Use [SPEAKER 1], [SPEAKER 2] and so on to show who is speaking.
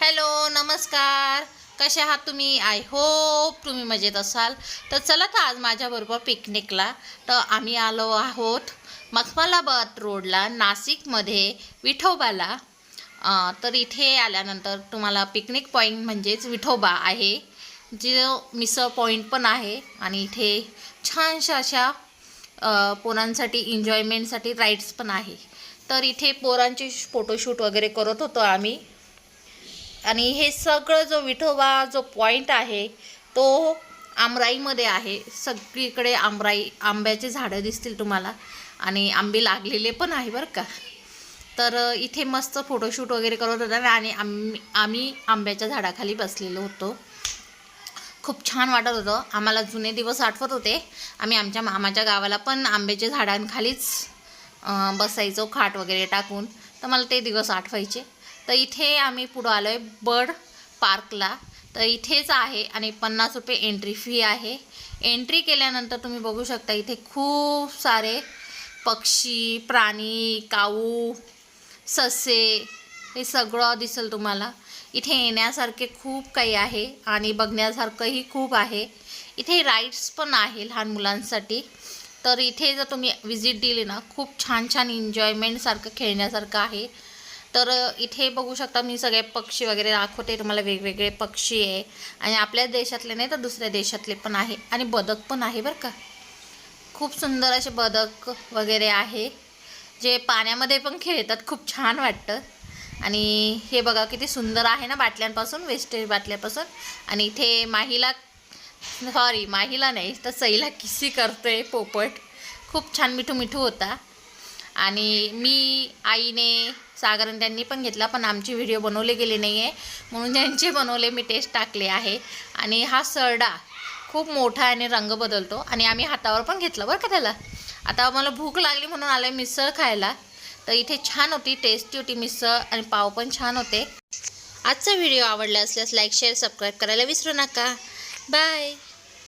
[SPEAKER 1] Hello नमस्कार. कसे आहात तुम्ही? आय होप तुम्ही मजेत असाल. तर चला तर आज माझ्याबरोबर पिकनिकला तर आम्ही आलो आहोत मखमलाबाद रोडला नाशिकमध्ये विठोबाला. तर इथे आल्यानंतर तुम्हाला पिकनिक पॉईंट म्हणजेच विठोबा आहे जे मिसळ पॉईंट पण आहे. आणि इथे छानशा अशा पोरांसाठी एन्जॉयमेंटसाठी राईड्स पण आहे. तर इथे पोरांचे फोटोशूट वगैरे करत होतो आम्ही. आणि हे सगळं जो विठोबा जो पॉईंट आहे तो आमराईमध्ये आहे. सगळीकडे आमराई आंब्याचे झाडं दिसतील तुम्हाला. आणि आंबे लागलेले पण आहे बरं का. तर इथे मस्त फोटोशूट वगैरे करत होता आणि आम्ही आम्ही आंब्याच्या झाडाखाली बसलेलो होतो. खूप छान वाटत होतं. आम्हाला जुने दिवस आठवत होते. आम्ही आमच्या मामाच्या गावाला पण आंब्याच्या झाडांखालीच बसायचो खाट वगैरे टाकून. तर मला ते दिवस आठवायचे. तर इथे आम्ही पुढं आलो आहे बर्ड पार्कला. तर इथेच आहे आणि पन्नास रुपये एंट्री फी आहे. एंट्री केल्यानंतर तुम्ही बघू शकता इथे खूप सारे पक्षी प्राणी काऊ ससे हे सगळं दिसेल तुम्हाला. इथे येण्यासारखे खूप काही आहे आणि बघण्यासारखंही खूप आहे. इथे राईड्स पण आहे लहान मुलांसाठी. तर इथे जर तुम्ही व्हिजिट दिली ना खूप छान छान एन्जॉयमेंटसारखं खेळण्यासारखं आहे. तर इथे बघू शकता मी सगळे पक्षी वगैरे दाखवते. तुम्हाला वेगवेगळे पक्षी आहे. आणि आपल्या देशातले नाही तर दुसऱ्या देशातले पण आहे. आणि बदक पण आहे बरं का. खूप सुंदर असे बदक वगैरे आहे. जे पाण्यामध्ये पण खेळतात. खूप छान वाटतं. आणि हे बघा किती सुंदर आहे ना बाटल्यांपासून वेस्टेज बाटल्यापासून. आणि इथे माहीला सॉरी माहीला नाही तर सईला किसी करतोय पोपट. खूप छान मिठू मिठू होता. आणि मी आईने सागरन त्यांनी पण घेतला पण आमची व्हिडिओ बनवले गेले नाही आहे म्हणून ज्यांचे बनवले मी टेस्ट टाकले आहे. आणि हा सरडा खूप मोठा आणि रंग बदलतो. आणि आम्ही हातावर पण घेतलं बरं का त्याला. आता मला भूक लागली म्हणून आलं मिसळ खायला. तर इथे छान होती टेस्टी होती मिसळ आणि पाव पण छान होते. आजचा व्हिडिओ आवडला असल्यास लाईक शेअर सबस्क्राईब करायला विसरू नका. बाय